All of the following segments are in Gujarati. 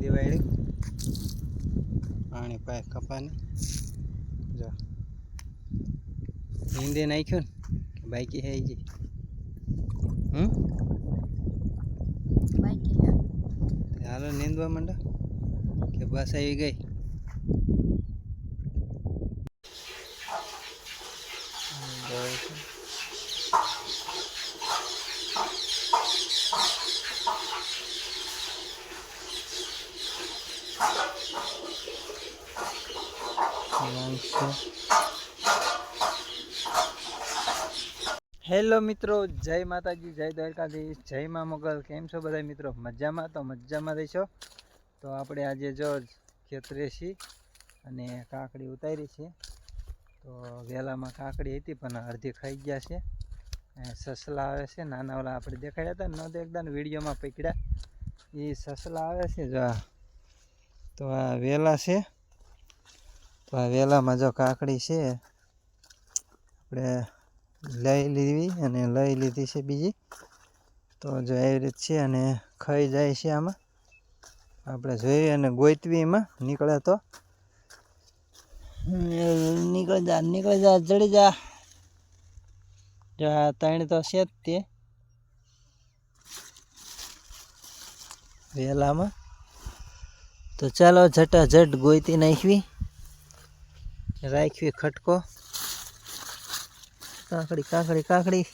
નીંદી વાળી પાણી પાય કપાને. જો. હિન્દી નાખ્યું ને બાઈકી હે જી હમ. હાલો નીંદવા માંડો કે બસ આવી ગઈ. જોઈ છે. હેલો મિત્રો, જય માતાજી, જય દ્વારકાધીશ, જય મા મોગલ, કેમ છો બધા મિત્રો? મજામાં? તો મજામાં રહીશો? તો આપણે આજે જો ખેતરે છીએ અને કાકડી ઉતારી છે. તો વેલામાં કાકડી હતી પણ અડધી ખાઈ ગયા છે. સસલા આવે છે, નાના ઓલા આપણે દેખાડ્યા હતા ન તો એકદમ વિડીયોમાં પકડ્યા. એ સસલા આવે છે જો. તો આ વેલા છે. તો આ વેલામાં જો કાકડી છે, આપણે લઈ લીધી અને લઈ લીધી છે બીજી. તો જો એવી રીત છે અને ખાઈ જાય છે આમાં. આપણે જોઈએ અને ગોતવી એમાં, નીકળે તો. નીકળી જા નીકળી જા, જડી જા. આ ત્રણ તો છે જ તે. વેલામાં. તો ચાલો ઝટાઝટ ગોઈતી નાખવી. રાખવી ખટકો. કાકડી કાકડી કાકડી.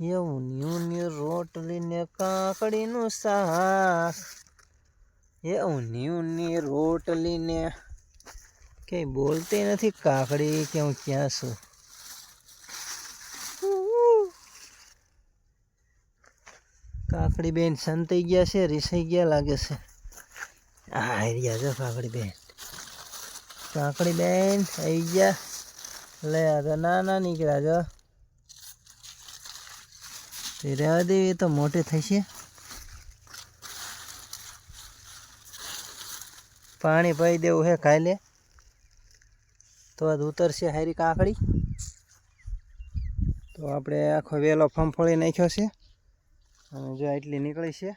એવું ન્યુ ન્યુ રોટલી ને કાકડીનું શાક. એવું ન્યુ ન્યુ રોટલી ને. કઈ બોલતી નથી કાકડી કે હું ક્યાં છું. કાકડી બેન સંતાઈ ગયા છે, રીસાઈ ગયા લાગે છે. આ રહ્યા જો કાકડી બેન. કાકડી બેન આવી ગયા. લે તો નાના નીકળ્યા જો તે રહેવા દેવી તો મોટી થશે. પાણી પાઈ દેવું હે ખાઈ લે. તો જ ઉતરશે હારી કાકડી. તો આપણે આખો વેલો ફંફોળી નાખ્યો છે. અને જો એટલી નીકળી છે.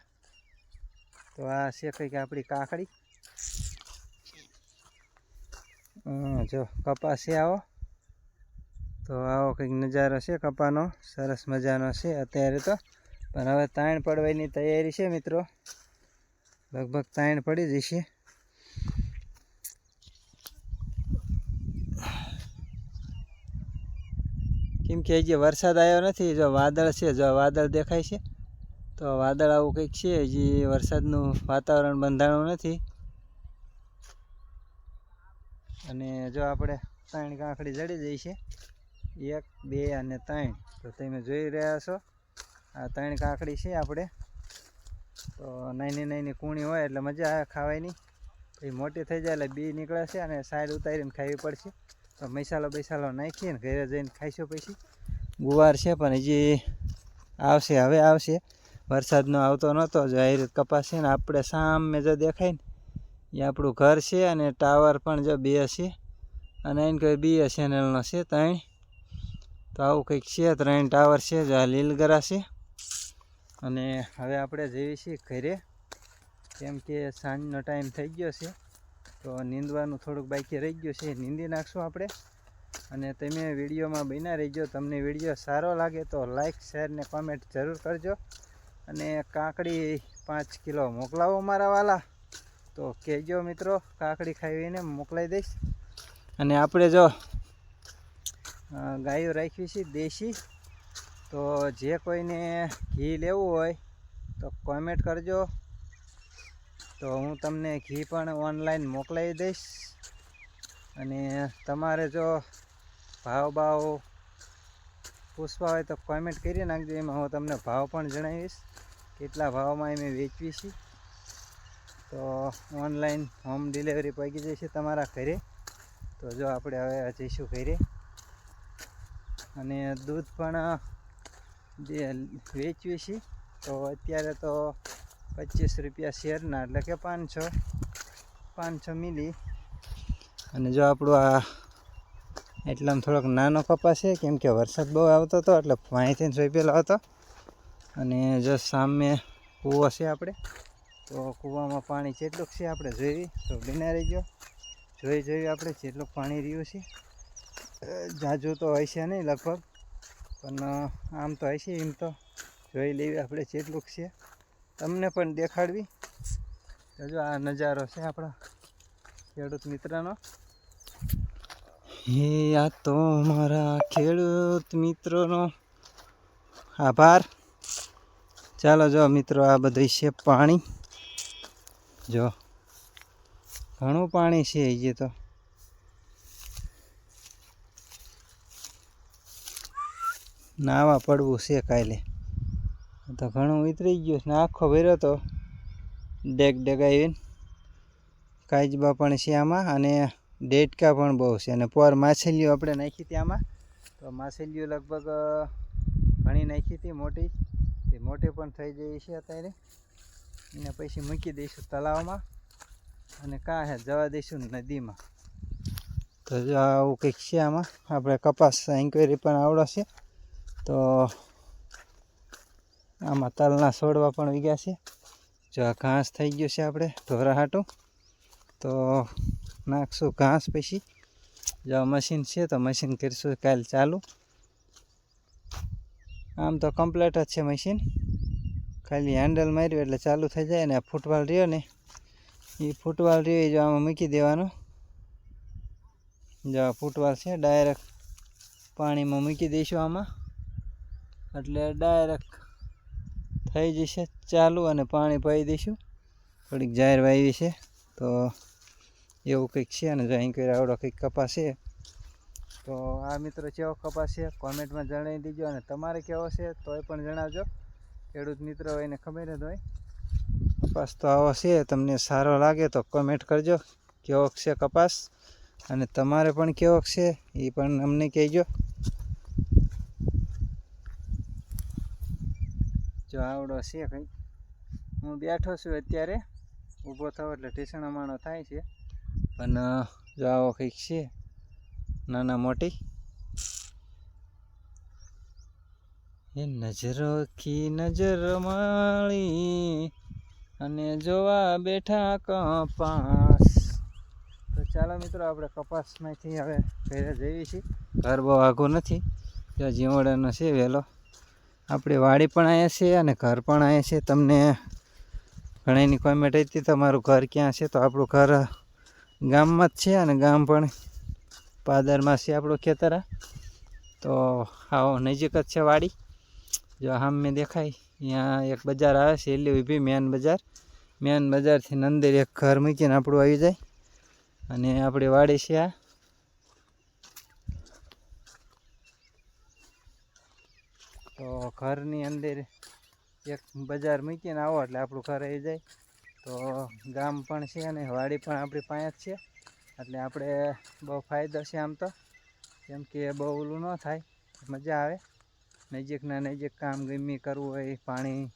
તો આ છે કંઈક આપણી કાકડી હમ, જો કપાસ છે આવો. તો આવો કંઈક નજારો છે કપાનો. સરસ મજાનો છે અત્યારે તો. પણ હવે તાણ પડવાની તૈયારી છે મિત્રો. લગભગ તાણ પડી જશે. કેમ કે હજી વરસાદ આવ્યો નથી, જો વાદળ છે, જો વાદળ દેખાય છે. તો વાદળ આવું કંઈક છે, હજી વરસાદનું વાતાવરણ બંધાણું નથી. અને જો આપણે ત્રણ કાંકડી જડી જઈ છે, એક, બે અને ત્રણ. તો તમે જોઈ રહ્યા છો, આ ત્રણ કાંકડી છે આપણે. તો નાની નાની કૂણી હોય એટલે મજા આવે ખાવાની. પછી મોટી થઈ જાય એટલે બી નીકળે છે અને સાઈડ ઉતારીને ખાવી પડશે. તો મસાલો બૈસાલો નાખીને ઘરે જઈને ખાઈશું પછી. ગુવાર છે પણ હજી આવશે, હવે આવશે. વરસાદનો આવતો નહોતો, જો આ રીત કપાસ છે ને આપણે સામે જો દેખાય ને. એ આપણું ઘર છે અને ટાવર પણ જો બે છે. અને એને કોઈ બી ચેનલનો છે ત્રણ. તો આવું કંઈક છે, ત્રણ ટાવર છે, જો આ લીલગરા છે. અને હવે આપણે જઈએ છીએ ઘરે. કેમ કે સાંજનો ટાઈમ થઈ ગયો છે. તો નીંદવાનું થોડુંક બાકી રહી ગયું છે. નીંદી નાખશું આપણે. અને તમે વિડીયોમાં બન્યા રહીજો. તમને વીડિયો સારો લાગે તો લાઇક શેર ને કોમેન્ટ જરૂર કરજો. અને કાકડી પાંચ કિલો મોકલાવો મારા વાલા. તો કહેજો મિત્રો, કાકડી ખાવીને મોકલાઈ દઈશ. અને આપણે જો ગાયો રાખવી છે દેશી, તો જે કોઈને ઘી લેવું હોય, તો કોમેન્ટ કરજો. તો હું તમને ઘી પણ ઓનલાઈન મોકલાવી દઈશ. અને તમારે જો ભાવ ભાવ પૂછવા હોય તો કોમેન્ટ કરી નાખજો. એમાં હું તમને ભાવ પણ જણાવીશ, કેટલા ભાવમાં અમે વેચવી છીએ તો ઓનલાઈન હોમ ડિલિવરી પહોંચી જશે તમારા ઘરે. તો જો આપણે હવે જઈશું ઘરે. અને દૂધ પણ જે વેચવી છે, તો અત્યારે તો પચીસ રૂપિયા શેરના, એટલે કે પાંચસો પાંચસો મિલી. અને જો આપણું આ એટલામાં થોડોક નાનો કપાસ છે, કેમ કે વરસાદ બહુ આવતો હતો, એટલે અહીંથી સોંપેલો હતો. અને જો સામે કૂવો છે આપણે. તો કૂવામાં પાણી જેટલું છે આપણે જોઈએ તો બિના રહીજો જોઈ જોઈ આપણે જેટલું પાણી રહ્યું છે. જાજુ તો હશે નહીં લગભગ, પણ આમ તો હશે એમ તો. જોઈ લેવી આપણે જેટલું છે. તમને પણ દેખાડવી. જો આ નજારો છે આપણા ખેડૂત મિત્રનો. હે, આ તો મારા ખેડૂત મિત્રોનો આભાર. ચાલો જો મિત્રો, આ બધું છે પાણી. જો, ઘણું પાણી છે એ તો. નાવા પડવું છે કાલે. તો ઘણું ઉતરી ગયું ને આખો ભર્યો તો. ડેગ ડેગાવીને કાચબા પણ છે આમાં અને ડેટકા પણ બહુ છે અને પોર માછલીઓ આપણે નાખી હતી આમાં. તો માછલીઓ લગભગ ઘણી નાખી હતી મોટી. તે મોટી પણ થઈ ગઈ છે અત્યારે. એને પછી મૂકી દઈશું તળાવમાં. અને કાં હે, જવા દઈશું નદીમાં. તો જો આવું કંઈક છે આમાં. આપણે કપાસ ઇન્ક્વાયરી પણ આવડો છે તો આમાં તલના છોડવા પણ ઉગ્યા છે. જો આ ઘાસ થઈ ગયું છે આપણે ધોરાહાટું. તો નાખશું ઘાસ પછી. જો મશીન છે તો મશીન કરીશું કાલ ચાલુ. આમ તો કમ્પ્લેટ જ છે મશીન ખાલી હેન્ડલ માર્યું એટલે ચાલુ થઈ જાય ને આ ફૂટવાલ રહ્યો ને એ ફૂટવાલ રહ્યો એ જો આમાં મૂકી દેવાનો. જો આ ફૂટવાલ છે ડાયરેક્ટ પાણીમાં મૂકી દઈશું આમાં. એટલે ડાયરેક્ટ થઈ જશે, ચાલુ અને પાણી પાઈ દઈશું. થોડીક જાહેર વાવી છે, તો એવું કંઈક છે અને જો અહીં કોઈ આવડો કંઈક કપાસ છે તો આ મિત્રો કેવો કપાસ છે કોમેન્ટમાં જણાવી દેજો અને તમારે કેવો છે તોય પણ જણાવજો. ખેડૂત મિત્રો એને ખબર જ હોય. કપાસ તો આવો છે, તમને સારો લાગે તો કમેન્ટ કરજો. કેવો છે કપાસ? અને તમારે પણ કેવો છે, એ પણ અમને કહેજો. જો આવડો છે કંઈક હું બેઠો છું અત્યારે. ઊભો થયો એટલે ઢીસણ અમાણો થાય છે. પણ જો આવો કંઈક છે, નાના મોટી. એ નજરો કી નજર માળી અને જોવા બેઠા કપાસ. તો ચાલો મિત્રો, આપણે કપાસમાંથી હવે ઘરે જઈએ છીએ. ઘર બહુ આઘું નથી. ત્યાં જીવડાનો છે વહેલો. આપણી વાડી પણ અહીંયા છે અને ઘર પણ અહીંયા છે. તમને ઘણાની કોમેન્ટ હતી, તમારું ઘર ક્યાં છે? તો આપણું ઘર ગામમાં જ છે અને ગામ પણ પાદરમાં છે આપણું ખેતર. તો આવો નજીક જ છે વાડી. જો સામે દેખાય ત્યાં એક બજાર આવે છે એલી ઊભી મેન બજાર. મેન બજારથી અંદર એક ઘર મૂકીને આપણું આવી જાય. અને આપણી વાડી છે આ. તો ઘરની અંદર એક બજાર મૂકીને આવો એટલે આપણું ઘર આવી જાય. તો ગામ પણ છે અને વાડી પણ આપણી પાસે જ છે. એટલે આપણે બહુ ફાયદો છે આમ તો. કેમ કે બહુ ઓલું ન થાય, મજા આવે. નજીકના નજીક કામ ગમે કરવું હોય, પાણી,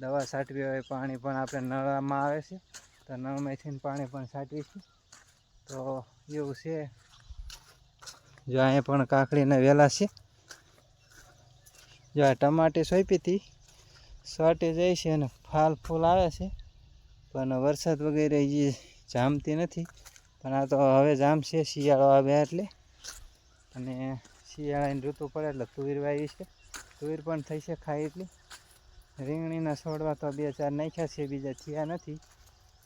દવા છાંટવી હોય, પાણી પણ આપણે નળમાં આવે છે. તો નળમાંથી પાણી પણ છાંટવી તો એવું છે. જો અહીંયા પણ કાકડીના વેલા છે. જો આ ટમાટી સોંપી હતી સોટી જાય છે અને ફાલ ફૂલ આવે છે. પણ વરસાદ વગેરે એ જામતી નથી. પણ આ તો હવે જામશે શિયાળો આવે એટલે. અને શિયાળાની ઋતુ પડે એટલે તુવેર વાવી છે તુવેર પણ થઈ છે ખાઈ એટલી. રીંગણીના છોડવા તો બે ચાર નાખ્યા છે, બીજા થયા નથી.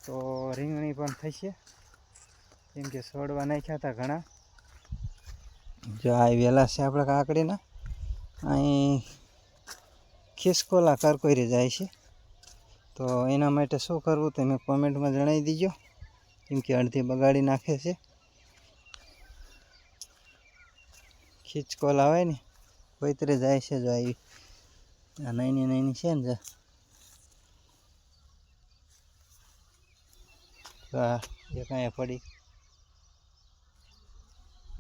તો રીંગણી પણ થશે કેમ કે છોડવા નાખ્યા હતા ઘણા. જો આ વેલા છે આપણે કાકડીના. અહીં ખિસકોલા કરકોરી જાય છે. તો એના માટે શું કરવું તમે કોમેન્ટમાં જણાવી દીજો. કેમ કે અડધી બગાડી નાખે છે. ખીચકોલા હોય ને કોઈતરે જાય છે જો આવી. આ નાની નાની છે ને એક અહીંયા પડી.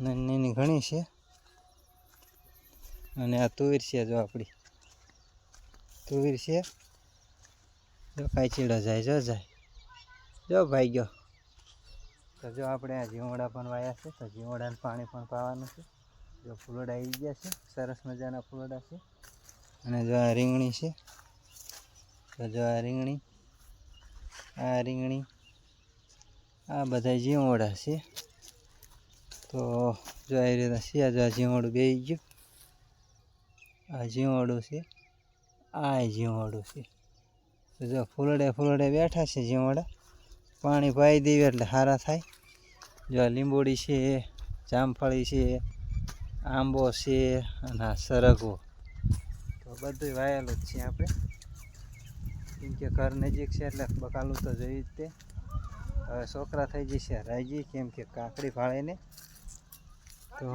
નાની નાની ઘણી છે. અને આ તુવેર છે જો આપણી તુવેર છે. જો કાંઈ ચીડો જાય, જો જાય. જો ભાઈ ગયો. તો જો આપણે આ જીવડા પણ વાયા છે, તો જીવડાને પાણી પણ પાવાનું છે. જો ફૂલડા આવી ગયા છે. સરસ મજાના ફૂલડા છે. અને જો આ રીંગણી છે. તો જો આ રીંગણી આ રીંગણી, આ બધા જીવોડા છે. તો જો આવી રીતે છે જો આ જીવોડું બે ગયું. આ જીવોડું છે, આ જીવોડું છે. તો જો ફૂલડે ફૂલડે બેઠા છે જીવોડા પાણી પાઈ દેવી એટલે સારા થાય. જો આ લીંબોડી છે, જામફળી છે આંબો છે અને આ સરગવો. તો બધું વાયેલું જ છે આપણે. કેમ કે ઘર નજીક છે એટલે બકાલું તો જોઈ જ તે. હવે છોકરા થઈ જશે રાજી, કેમ કે કાકડી ફાળે ને. તો